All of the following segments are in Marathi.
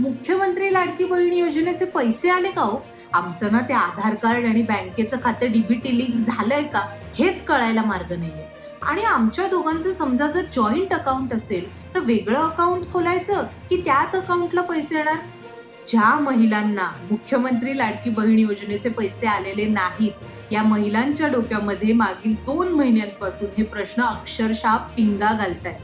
मुख्यमंत्री लाडकी बहीण योजनेचे पैसे आले का हो? आमचं ना ते आधार कार्ड आणि बँकेचं खातं डीबीटी लिंक झालंय का? हेच कळायला मार्ग नाहीये. आणि आमच्या दोघांचं समजा जर जॉईंट अकाउंट असेल तर वेगळं अकाउंट खोलायचं की त्याच अकाउंटला पैसे येणार? ज्या महिलांना मुख्यमंत्री लाडकी बहीण योजनेचे पैसे आलेले नाहीत या महिलांच्या डोक्यामध्ये मागील दोन महिन्यांपासून हे प्रश्न अक्षरशः पिंगा घालतायत.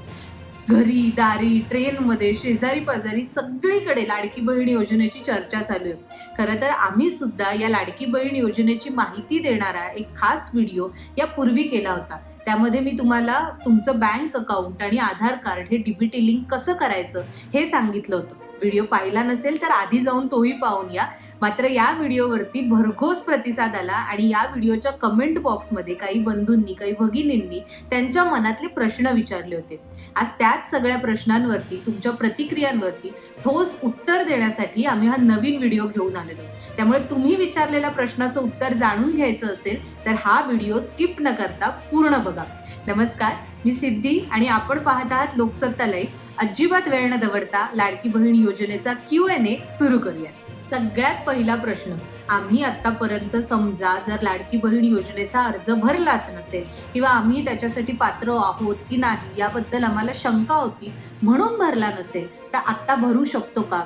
घरी दारी ट्रेनमध्ये शेजारी पाजारी सगळीकडे लाडकी बहीण योजनेची चर्चा चालू आहे. खरं तर आम्ही सुद्धा या लाडकी बहीण योजनेची माहिती देणारा एक खास व्हिडिओ या पूर्वी केला होता. त्यामध्ये मी तुम्हाला तुमचं बँक अकाउंट आणि आधार कार्ड हे डीबीटी लिंक कसं करायचं हे सांगितलं होतं. व्हिडिओ पाहिला नसेल तर आधी जाऊन तोही पाहून या. मात्र या व्हिडिओवरती भरघोस प्रतिसाद आला आणि या व्हिडिओच्या कमेंट बॉक्समध्ये काही बंधूंनी काही भगिनींनी त्यांच्या मनातले प्रश्न विचारले होते. आज त्याच सगळ्या प्रश्नांवरती तुमच्या प्रतिक्रियांवरती ठोस उत्तर देण्यासाठी आम्ही हा नवीन व्हिडिओ घेऊन आलेलो त्यामुळे तुम्ही विचारलेल्या प्रश्नाचं उत्तर जाणून घ्यायचं असेल तर हा व्हिडिओ स्किप न करता पूर्ण बघा. नमस्कार मी सिद्धी आणि आपण पाहत आहात लोकसत्ता लाईव्ह अजिबात वेळ न दवडता लाडकी बहीण योजनेचा क्यू एन ए सुरू करूया. सगळ्यात पहिला प्रश्न आम्ही आतापर्यंत समजा जर लाडकी बहीण योजनेचा अर्ज भरलाच नसेल किंवा आम्ही त्याच्यासाठी पात्र आहोत की नाही याबद्दल आम्हाला शंका होती म्हणून भरला नसेल तर आत्ता भरू शकतो का?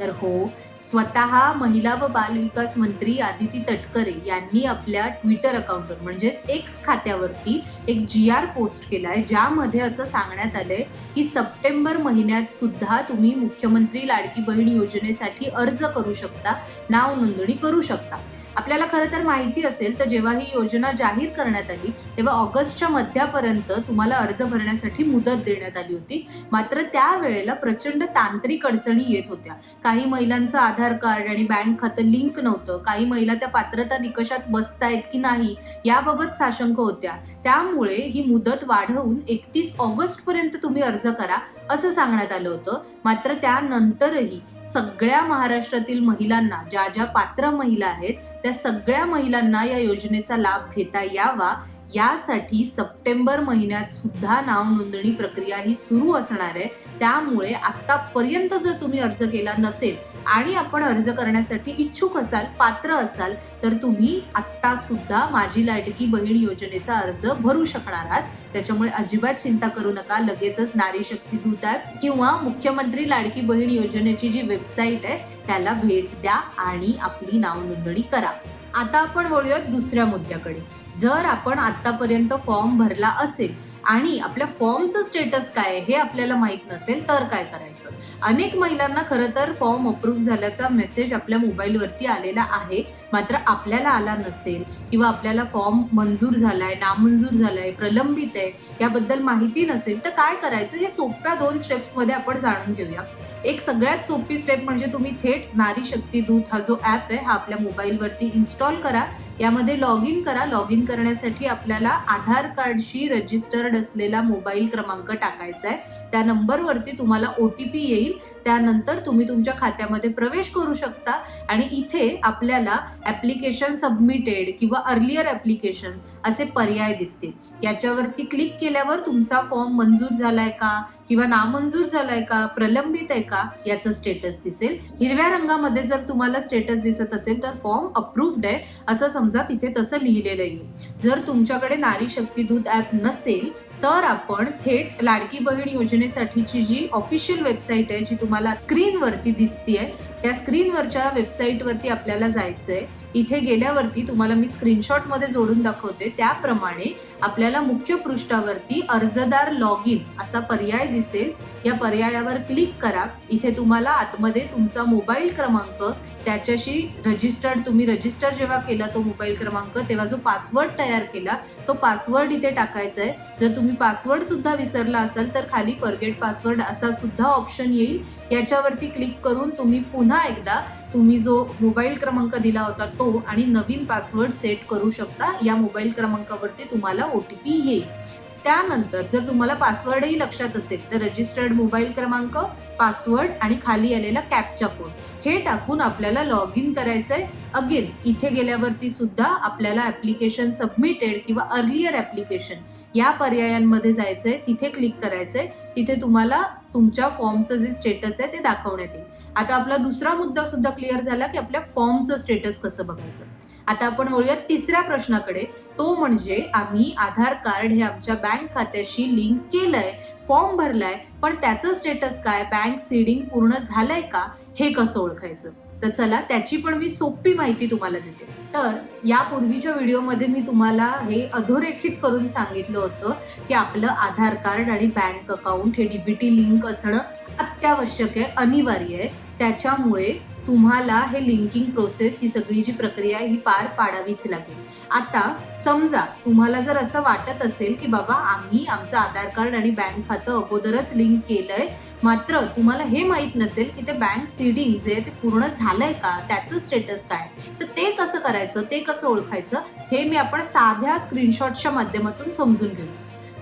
तर हो स्वतः महिला व बाल विकास मंत्री आदिती तटकरे यांनी आपल्या ट्विटर अकाउंटवर म्हणजेच एक्स खात्यावरती एक जी आर पोस्ट केलाय ज्यामध्ये असं सांगण्यात आलंय की सप्टेंबर महिन्यात सुद्धा तुम्ही मुख्यमंत्री लाडकी बहीण योजनेसाठी अर्ज करू शकता नाव नोंदणी करू शकता. आपल्याला खरं तर माहिती असेल तर जेव्हा ही योजना जाहीर करण्यात आली तेव्हा ऑगस्टच्या मध्यापर्यंत तुम्हाला अर्ज भरण्यासाठी मुदत देण्यात आली होती. मात्र त्यावेळेला प्रचंड तांत्रिक अडचणी येत होत्या. काही महिलांचं आधार कार्ड आणि बँक खातं लिंक नव्हतं. काही महिला त्या पात्रता निकषात बसतायत की नाही याबाबत साशंक होत्या. त्यामुळे ही मुदत वाढवून एकतीस ऑगस्ट पर्यंत तुम्ही अर्ज करा. असं सांगण्यात आलं होतं. मात्र त्यानंतरही सगळ्या महाराष्ट्रातील महिलांना ज्या ज्या पात्र महिला आहेत त्या सगळ्या महिलांना या योजनेचा लाभ घेता यावा. यासाठी सप्टेंबर महिन्यात सुद्धा नाव नोंदणी प्रक्रिया ही सुरू असणार आहे. त्यामुळे आतापर्यंत जर तुम्ही अर्ज केला नसेल आणि आपण अर्ज करण्यासाठी इच्छुक असाल पात्र असाल तर तुम्ही आत्ता सुद्धा माझी लाडकी बहीण योजनेचा अर्ज भरू शकणार आहात. त्याच्यामुळे अजिबात चिंता करू नका लगेचच नारी शक्ती दूत ॲप किंवा मुख्यमंत्री लाडकी बहीण योजनेची जी वेबसाईट आहे त्याला भेट द्या आणि आपली नाव नोंदणी करा. आता आपण बोलूयात दुसऱ्या मुद्द्याकडे. जर आपण आतापर्यंत फॉर्म भरला असेल आणि आपल्या फॉर्मचं स्टेटस काय हे आपल्याला माहीत नसेल तर काय करायचं? अनेक महिलांना खरं तर फॉर्म अप्रूव्ह झाल्याचा मेसेज आपल्या मोबाईलवरती आलेला आहे. मात्र आपल्याला आला नसेल किंवा आपल्याला फॉर्म मंजूर झालाय नामंजूर झालाय प्रलंबित आहे याबद्दल माहिती नसेल तर काय करायचं? हे सोप्या दोन स्टेप्समध्ये आपण जाणून घेऊया. एक सगळ्यात सोपी स्टेप म्हणजे तुम्ही थेट नारी शक्ती दूत हा जो ॲप आहे हा आपल्या मोबाईलवरती इन्स्टॉल करा. यामध्ये लॉग इन करा. लॉग इन करण्यासाठी आपल्याला आधार कार्डशी रजिस्टर्ड असलेला मोबाईल क्रमांक टाकायचा आहे. त्या नंबरवरती तुम्हाला ओ टी पी येईल. त्यानंतर तुम्ही तुमच्या खात्यामध्ये प्रवेश करू शकता आणि इथे आपल्याला ॲप्लिकेशन सबमिटेड किंवा अर्लियर ॲप्लिकेशन असे पर्याय दिसतील. याच्यावरती क्लिक केल्यावर तुमचा फॉर्म मंजूर झालाय का? किंवा नामंजूर झालाय का? प्रलंबित आहे का? याचं स्टेटस दिसेल. हिरव्या रंगामध्ये जर तुम्हाला स्टेटस दिसत असेल तर फॉर्म अप्रूव्ड आहे. असं समजा तिथे तसं लिहिलेलं येईल जर तुमच्याकडे नारी शक्ती दूध ऍप नसेल तर आपण थेट लाडकी बहीण योजनेसाठीची जी ऑफिशियल वेबसाईट आहे जी तुम्हाला स्क्रीनवरती दिसतीये त्या स्क्रीनवरच्या वेबसाईटवरती आपल्याला जायचंय. इथे गेल्यावरती तुम्हाला मी स्क्रीनशॉटमध्ये जोडून दाखवते. त्याप्रमाणे आपल्याला मुख्य पृष्ठावरती अर्जदार लॉग इन असा पर्याय दिसेल. या पर्यायावर क्लिक करा. इथे तुम्हाला आतमध्ये तुमचा मोबाईल क्रमांक त्याच्याशी रजिस्टर्ड तुम्ही रजिस्टर जेव्हा केला तो मोबाईल क्रमांक तेव्हा जो पासवर्ड तयार केला तो पासवर्ड इथे टाकायचा आहे जर तुम्ही पासवर्ड सुद्धा विसरला असाल तर खाली फॉरगेट पासवर्ड असा सुद्धा ऑप्शन येईल. याच्यावरती क्लिक करून तुम्ही पुन्हा एकदा तुम्ही जो मोबाईल क्रमांक दिला होता तो आणि नवीन पासवर्ड सेट करू शकता. या मोबाईल क्रमांकावरती तुम्हाला ओ टी पी येईल. त्यानंतर जर तुम्हाला पासवर्डही लक्षात असेल तर रजिस्टर्ड मोबाईल क्रमांक पासवर्ड आणि खाली आलेला कॅपचा कोड हे टाकून आपल्याला लॉग इन करायचं आहे अगेन इथे गेल्यावरती सुद्धा आपल्याला ऍप्लिकेशन सबमिटेड किंवा अर्लियर ऍप्लिकेशन या पर्यायांमध्ये जायचंय तिथे क्लिक करायचंय तिथे तुम्हाला तुमच्या फॉर्मचं जे स्टेटस आहे ते दाखवण्यात येईल. आता आपला दुसरा मुद्दा सुद्धा क्लिअर झाला की आपल्या फॉर्मचं स्टेटस कसं बघायचं. आता आपण वळूया तिसऱ्या प्रश्नाकडे. तो म्हणजे आम्ही आधार कार्ड हे आमच्या बँक खात्याशी लिंक केलंय फॉर्म भरलाय पण त्याचं स्टेटस काय? बँक सीडिंग पूर्ण झालंय का? हे कसं ओळखायचं? तर चला त्याची पण मी सोपी माहिती तुम्हाला देते. तर यापूर्वीच्या व्हिडिओमध्ये मी तुम्हाला हे अधोरेखित करून सांगितलं होतं की आपलं आधार कार्ड आणि बँक अकाउंट हे डीबीटी लिंक असणं अत्यावश्यक आहे अनिवार्य आहे. त्याच्यामुळे तुम्हाला हे लिंकिंग प्रोसेस ही सगळी जी प्रक्रिया आहे ही पार पाडावीच लागेल. आता समजा तुम्हाला जर असं वाटत असेल की बाबा आम्ही आमचं आधार कार्ड आणि बँक खातं अगोदरच लिंक केलंय मात्र तुम्हाला हे माहीत नसेल की ते बँक सीडिंग जे ते पूर्ण झालंय का त्याचं स्टेटस काय? तर ते कसं करायचं ते कसं ओळखायचं हे मी आपण साध्या स्क्रीनशॉटच्या माध्यमातून समजून घेऊ.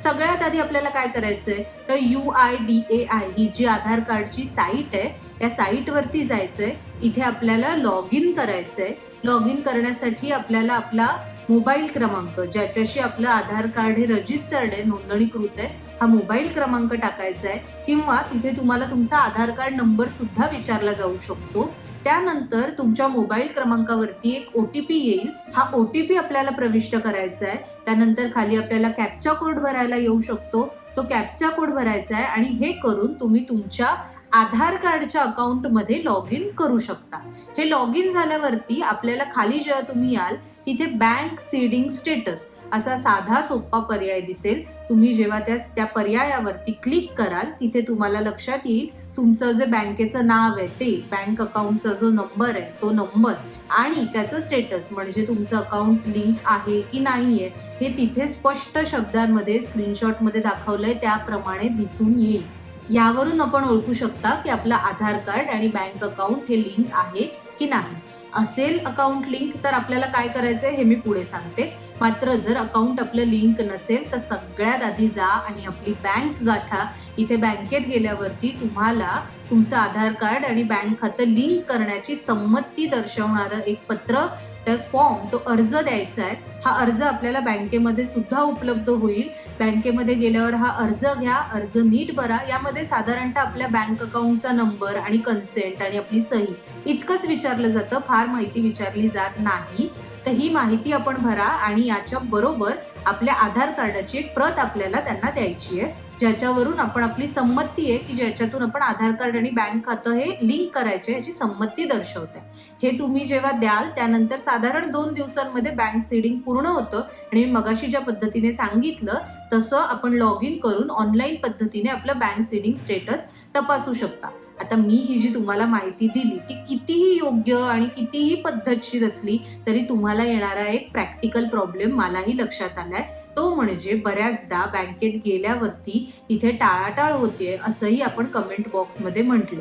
सगळ्यात आधी आपल्याला काय करायचंय? तर U I D A I ही जी आधार कार्डची साईट आहे त्या साईटवरती जायचंय. इथे आपल्याला लॉग इन करायचंय. लॉग इन करण्यासाठी आपल्याला आपला मोबाईल क्रमांक ज्याच्याशी आपलं आधार कार्ड हे रजिस्टर्ड आहे नोंदणीकृत आहे हा मोबाईल क्रमांक टाकायचा आहे किंवा तिथे तुम्हाला तुमचा आधार कार्ड नंबर सुद्धा विचारला जाऊ शकतो. त्यानंतर तुमच्या मोबाईल क्रमांकावरती एक ओ टी पी येईल. हा ओ टी पी आपल्याला प्रविष्ट करायचा आहे त्यानंतर खाली आपल्याला कॅपचा कोड भरायला येऊ शकतो. तो कॅपचा कोड भरायचा आहे आणि हे करून तुम्ही तुमच्या आधार कार्डच्या अकाउंटमध्ये लॉग इन करू शकता. हे लॉग इन झाल्यावरती आपल्याला खाली जेव्हा तुम्ही याल तिथे बँक सीडिंग स्टेटस असा साधा सोपा पर्याय दिसेल. तुम्ही जेव्हा त्या त्या पर्यायावरती क्लिक कराल तिथे तुम्हाला लक्षात येईल तुमचं जे बँकेचं नाव आहे ते बँक अकाउंटचा जो नंबर आहे तो नंबर आणि त्याचं स्टेटस म्हणजे तुमचं अकाउंट लिंक आहे की नाही आहे हे तिथे स्पष्ट शब्दांमध्ये स्क्रीनशॉटमध्ये दाखवलंय त्याप्रमाणे दिसून येईल. यावरून आपण ओळखू शकता की आपलं आधार कार्ड आणि बँक अकाउंट हे लिंक आहे की नाही. असेल अकाउंट लिंक तर आपल्याला काय करायचंय हे मी पुढे सांगते. मात्र जर अकाउंट आपलं लिंक नसेल तर सगळ्यात आधी जा आणि आपली बँक गाठा. इथे बँकेत गेल्यावरती तुम्हाला तुमचं आधार कार्ड आणि बँक खातं लिंक करण्याची संमती दर्शवणारं एक पत्र तर फॉर्म तो अर्ज द्यायचा आहे. हा अर्ज आपल्याला बँकेमध्ये सुद्धा उपलब्ध होईल. बँकेमध्ये गेल्यावर हा अर्ज घ्या अर्ज नीट भरा. यामध्ये साधारणतः आपल्या बँक अकाउंटचा नंबर आणि कन्सेंट आणि आपली सही इतकंच विचारलं जातं. फार माहिती विचारली जात नाही. तर ही माहिती आपण भरा आणि याच्या बरोबर आपल्या आधार कार्डाची एक प्रत आपल्याला त्यांना द्यायची आहे. ज्याच्यावरून आपण आपली संमती आहे की ज्याच्यातून आपण आधार कार्ड आणि बँक खातं हे लिंक करायचे याची संमती दर्शवते. हे तुम्ही जेव्हा द्याल त्यानंतर साधारण दोन दिवसांमध्ये बँक सीडिंग पूर्ण होतं आणि मी मगाशी ज्या पद्धतीने सांगितलं तसं आपण लॉग इन करून ऑनलाईन पद्धतीने आपलं बँक सीडिंग स्टेटस तपासू शकता. आता मी ही जी तुम्हाला माहिती दिली ती कितीही योग्य आणि कितीही पद्धतशीर असली तरी तुम्हाला येणारा एक प्रॅक्टिकल प्रॉब्लेम मलाही लक्षात आलाय. तो म्हणजे बऱ्याचदा बँकेत गेल्यावरती इथे टाळाटाळ होते असंही आपण कमेंट बॉक्समध्ये म्हटलं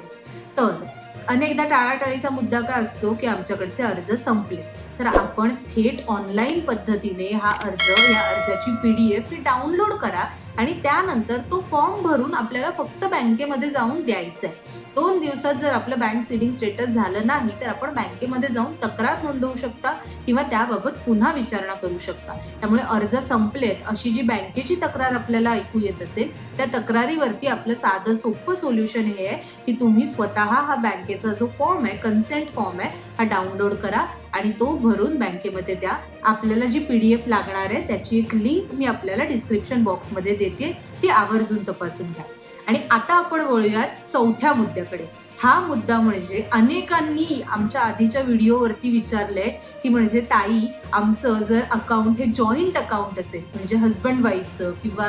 तर अनेकदा टाळाटाळीचा मुद्दा काय असतो की आमच्याकडचे अर्ज संपले. तर आपण थेट ऑनलाईन पद्धतीने हा अर्ज या अर्जाची पी डी एफ ही डाउनलोड करा आणि त्यानंतर तो फॉर्म भरून आपल्याला फक्त बँकेमध्ये जाऊन द्यायचा आहे दोन दिवसात जर आपलं बँक सिडिंग स्टेटस झालं नाही तर आपण बँकेमध्ये जाऊन तक्रार नोंदवू शकता किंवा त्याबाबत पुन्हा विचारणा करू शकता. त्यामुळे अर्ज संपलेत अशी जी बँकेची तक्रार आपल्याला ऐकू येत असेल त्या तक्रारीवरती आपलं साधं सोपं सोल्युशन हे आहे की तुम्ही स्वतः हा बँकेचा जो फॉर्म आहे कन्सेंट फॉर्म आहे हा डाउनलोड करा. आणि तो भरून बँकेमध्ये द्या. आपल्याला जी पीडीएफ लागणार आहे त्याची एक लिंक मी आपल्याला डिस्क्रिप्शन बॉक्समध्ये देते. ती आवर्जून तपासून घ्या. आणि आता आपण वळूयात चौथ्या मुद्द्याकडे. हा मुद्दा म्हणजे अनेकांनी आमच्या आधीच्या व्हिडिओवरती विचारलंय की म्हणजे ताई आमचं जर अकाउंट हे जॉईंट अकाउंट असेल म्हणजे हजबंड वाईफचं किंवा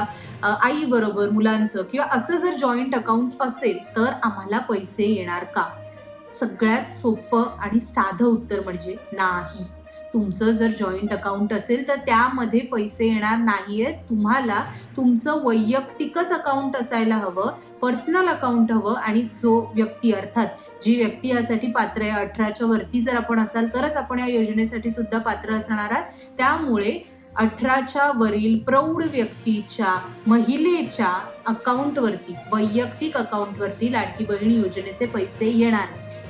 आई बरोबर मुलांचं किंवा असं जर जॉईंट अकाउंट असेल तर आम्हाला पैसे येणार का? सगळ्यात सोपं आणि साधं उत्तर म्हणजे नाही. तुमचं जर जॉईंट अकाउंट असेल तर त्यामध्ये पैसे येणार नाहीयेत तुम्हाला तुमचं वैयक्तिकच अकाउंट असायला हवं पर्सनल अकाउंट हवं आणि जो व्यक्ती अर्थात जी व्यक्ती यासाठी पात्र आहे अठराच्या वरती जर आपण असाल तरच आपण या योजनेसाठी सुद्धा पात्र असणार आहात. त्यामुळे अठराच्या वरील प्रौढ व्यक्तीच्या महिलेच्या अकाउंटवरती वैयक्तिक अकाउंटवरती लाडकी बहीण योजनेचे पैसे येणार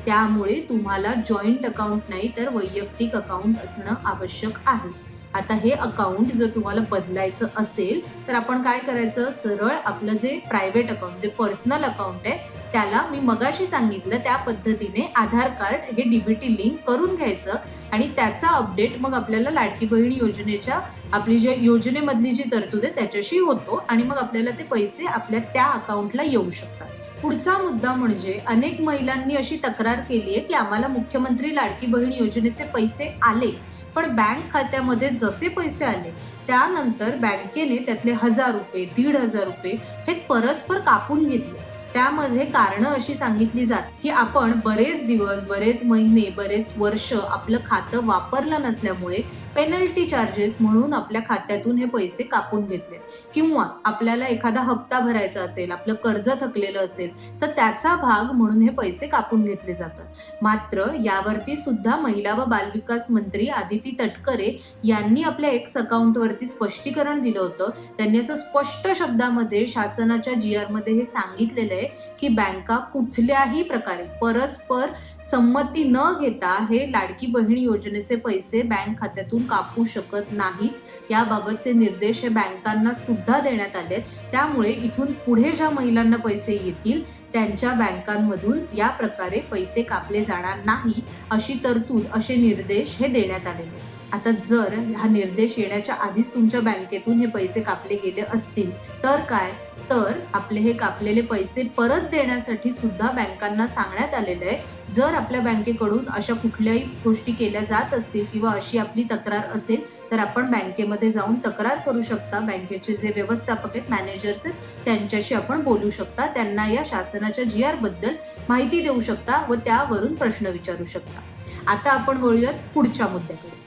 त्यामुळे तुम्हाला जॉईंट अकाउंट नाही तर वैयक्तिक अकाउंट असणं आवश्यक आहे. आता हे अकाउंट जर तुम्हाला बदलायचं असेल तर आपण काय करायचं? सरळ आपलं जे प्रायव्हेट अकाउंट जे पर्सनल अकाउंट आहे त्याला मी मगाशी सांगितलं त्या पद्धतीने आधार कार्ड हे डीबीटी लिंक करून घ्यायचं आणि त्याचा अपडेट मग आपल्याला लाडकी बहीण योजनेच्या आपली जे योजनेमधली जी तरतूद आहे त्याच्याशी होतो आणि मग आपल्याला ते पैसे आपल्या त्या अकाउंटला येऊ शकतात. पुढचा मुद्दा म्हणजे अनेक महिलांनी अशी तक्रार केली आहे की आम्हाला मुख्यमंत्री लाडकी बहीण योजनेचे पैसे आले पण बँक खात्यामध्ये जसे पैसे आले त्यानंतर बँकेने त्यातले हजार रुपये दीड हजार रुपये हे परस्पर कापून घेतले. त्यामध्ये कारण अशी सांगितली जात की आपण बरेच दिवस बरेच महिने बरेच वर्ष आपलं खातं वापरलं नसल्यामुळे पेनल्टी चार्जेस म्हणून आपल्या खात्यातून हे पैसे कापून घेतले. किंवा आपल्याला एखादा हप्ता भरायचा असेल आपलं कर्ज थकलेलं असेल तर त्याचा भाग म्हणून हे पैसे कापून घेतले जातात. मात्र यावरती सुद्धा महिला व बालविकास मंत्री आदिती तटकरे यांनी आपल्या एक्स अकाउंटवरती स्पष्टीकरण दिलं होतं. त्यांनी असं स्पष्ट शब्दामध्ये शासनाच्या जी आरमध्ये हे सांगितलेलं आहे. की बँका कुठल्याही प्रकारे परस्पर संमती न घेता हे लाडकी बहीण योजनेचे पैसे बँक खात्यातून कापू शकत नाहीत याबाबतचे निर्देश हे बँकांना सुद्धा देण्यात आले त्यामुळे इथून पुढे ज्या महिलांना पैसे येतील त्यांच्या बँकांमधून या प्रकारे पैसे कापले जाणार नाही अशी तरतूद असे निर्देश हे देण्यात आलेले आहेत. आता जर हा निर्देश येण्याच्या आधीच तुमच्या बँकेतून हे पैसे कापले गेले असतील तर काय? तर आपले हे कापलेले पैसे परत देण्यासाठी सुद्धा बँकांना सांगण्यात आलेलं आहे. जर आपल्या बँकेकडून अशा कुठल्याही गोष्टी केल्या जात असतील किंवा अशी आपली तक्रार असेल तर आपण बँकेमध्ये जाऊन तक्रार करू शकता. बँकेचे जे व्यवस्थापक आहेत मॅनेजर्स आहेत त्यांच्याशी आपण बोलू शकता. त्यांना या शासनाच्या जी आरबद्दल माहिती देऊ शकता व त्यावरून प्रश्न विचारू शकता. आता आपण बोलूयात पुढच्या मुद्द्याकडे.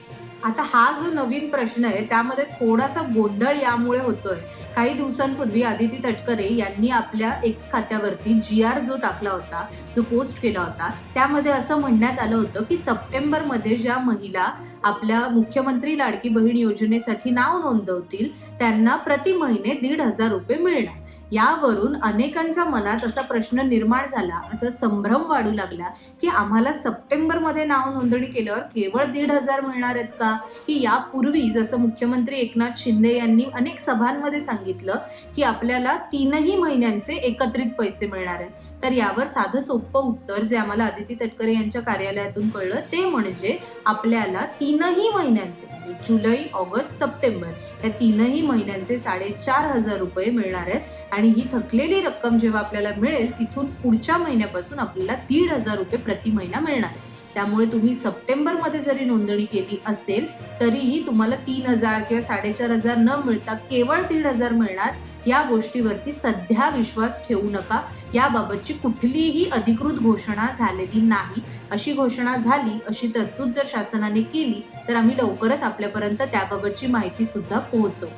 आता हा जो नवीन प्रश्न आहे त्यामध्ये थोडासा गोंधळ यामुळे होतोय. काही दिवसांपूर्वी आदिती तटकरे यांनी आपल्या एक्स खात्यावरती जी आर जो टाकला होता जो पोस्ट केला होता त्यामध्ये असं म्हणण्यात आलं होतं की सप्टेंबरमध्ये ज्या महिला आपल्या मुख्यमंत्री लाडकी बहीण योजनेसाठी नाव नोंदवतील त्यांना प्रति महिने दीड हजार रुपये मिळणार. यावरून अनेकांच्या मनात असा प्रश्न निर्माण झाला असा संभ्रम वाढू लागला की आम्हाला सप्टेंबरमध्ये नाव नोंदणी केल्यावर केवळ दीड हजार मिळणार आहेत का? की यापूर्वी जसं मुख्यमंत्री एकनाथ शिंदे यांनी अनेक सभांमध्ये सांगितलं की आपल्याला तीनही महिन्यांचे एकत्रित पैसे मिळणार आहेत. तर यावर साधं सोपं उत्तर जे आम्हाला आदिती तटकरे यांच्या कार्यालयातून कळलं ते म्हणजे आपल्याला तीनही महिन्यांचे म्हणजे जुलै ऑगस्ट सप्टेंबर या तीनही महिन्यांचे साडेचार हजार रुपये मिळणार आहेत. आणि ही थकलेली रक्कम जेव्हा आपल्याला मिळेल तिथून पुढच्या महिन्यापासून आपल्याला दीड हजार रुपये प्रति महिना मिळणार आहे त्यामुळे तुम्ही सप्टेंबरमध्ये जरी नोंदणी केली असेल तरीही तुम्हाला तीन हजार किंवा साडेचार हजार न मिळता केवळ दीड हजार मिळणार या गोष्टीवरती सध्या विश्वास ठेवू नका. याबाबतची कुठलीही अधिकृत घोषणा झालेली नाही. अशी घोषणा झाली अशी तरतूद जर शासनाने केली तर आम्ही लवकरच आपल्यापर्यंत त्याबाबतची माहिती सुद्धा पोहोचवू.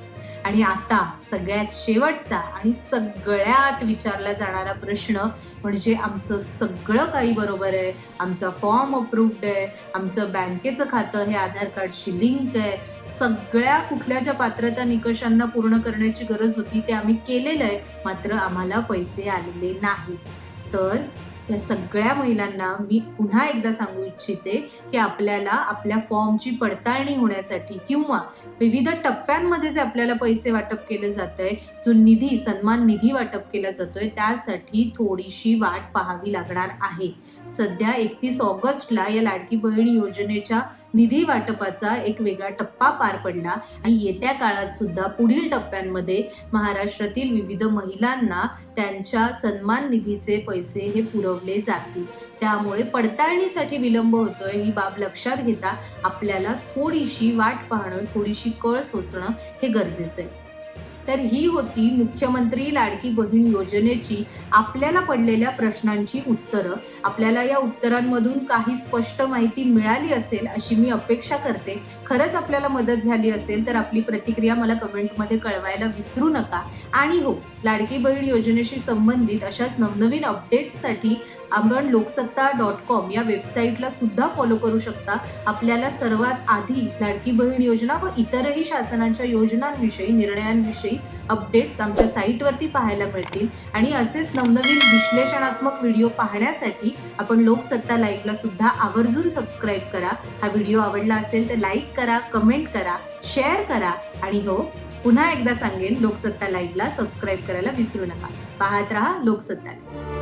आणि आता सगळ्यात शेवटचा आणि सगळ्यात विचारला जाणारा प्रश्न म्हणजे आमचं सगळं काही बरोबर आहे आमचा फॉर्म अप्रूव्ड आहे आमचं बँकेचं खातं हे आधार कार्डशी लिंक आहे. सगळ्या कुठल्या ज्या पात्रता निकषांना पूर्ण करण्याची गरज होती ते आम्ही केलेलं आहे मात्र आम्हाला पैसे आलेले नाहीत. तर या सगळ्या महिलांना मी पुन्हा एकदा सांगू इच्छिते की आपल्याला आपल्या फॉर्मची पडताळणी होण्यासाठी किंवा विविध टप्प्यांमध्ये जे आपल्याला पैसे वाटप केले जात आहे जो निधी सन्मान निधी वाटप केला जातोय त्यासाठी थोडीशी वाट पाहावी लागणार आहे. सध्या एकतीस ऑगस्टला या लाडकी बहीण योजनेच्या निधी वाटपाचा एक वेगळा टप्पा पार पडला आणि येत्या काळात सुद्धा पुढील टप्प्यांमध्ये महाराष्ट्रातील विविध महिलांना त्यांच्या सन्मान निधीचे पैसे हे पुरवले जातील. त्यामुळे पडताळणीसाठी विलंब होतोय ही बाब लक्षात घेता आपल्याला थोडीशी वाट पाहणं थोडीशी कळ सोसणं हे गरजेचं आहे. तर ही होती मुख्यमंत्री लाडकी बहीण योजनेची आपल्याला पडलेल्या प्रश्नांची उत्तरं. आपल्याला या उत्तरांमधून काही स्पष्ट माहिती मिळाली असेल अशी मी अपेक्षा करते. खरंच आपल्याला मदत झाली असेल तर आपली प्रतिक्रिया मला कमेंटमध्ये कळवायला विसरू नका. आणि हो लाडकी बहीण योजनेशी संबंधित अशाच नवनवीन अपडेट्ससाठी आपण लोकसत्ता डॉट कॉम या वेबसाईटला सुद्धा फॉलो करू शकता. आपल्याला सर्वात आधी लाडकी बहीण योजना व इतरही शासनाच्या योजनांविषयी निर्णयांविषयी मिळतील अपडेट्स आमच्या साईटवरती पाहायला मिळतील. आणि असेच नवनवीन विश्लेषणात्मक व्हिडिओ पाहण्यासाठी आपण लोकसत्ता लाईव्हला सुद्धा आवर्जून सबस्क्राईब करा. हा व्हिडिओ आवडला असेल तर लाईक करा कमेंट करा शेअर करा आणि हो पुन्हा एकदा सांगेन लोकसत्ता लाईव्हला सबस्क्राईब करायला विसरू नका. पाहत रहा लोकसत्ता.